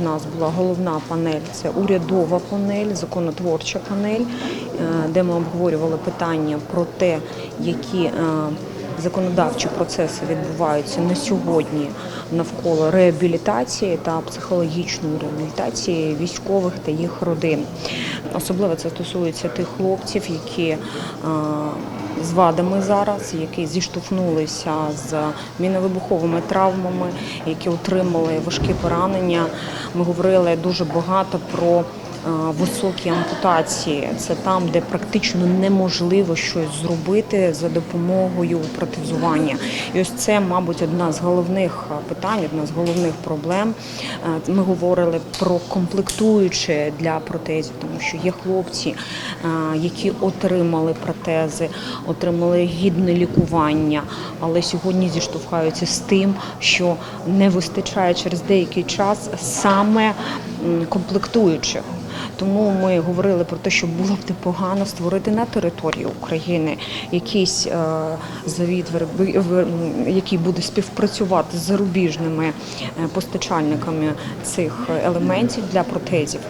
У нас була головна панель, це урядова панель, законотворча панель, е, де ми обговорювали питання про те, які е, законодавчі процеси відбуваються на сьогодні навколо реабілітації та психологічної реабілітації військових та їх родин. Особливо це стосується тих хлопців, які е, з вадами зараз, які зіштовхнулися з міновибуховими травмами, які отримали важкі поранення. Ми говорили дуже багато про високі ампутації. Це там, де практично неможливо щось зробити за допомогою протезування. І ось це, мабуть, одна з головних е, питань, одна з головних проблем. Е, Ми говорили про комплектуючі для протезів, тому що є хлопці, е, які отримали протези, отримали гідне лікування, але сьогодні зіштовхаються з тим, що не вистачає через деякий час саме комплектуючих. Тому ми говорили про те, що було б непогано створити на території України якийсь е, завід, який буде співпрацювати з зарубіжними е, постачальниками цих елементів для протезів.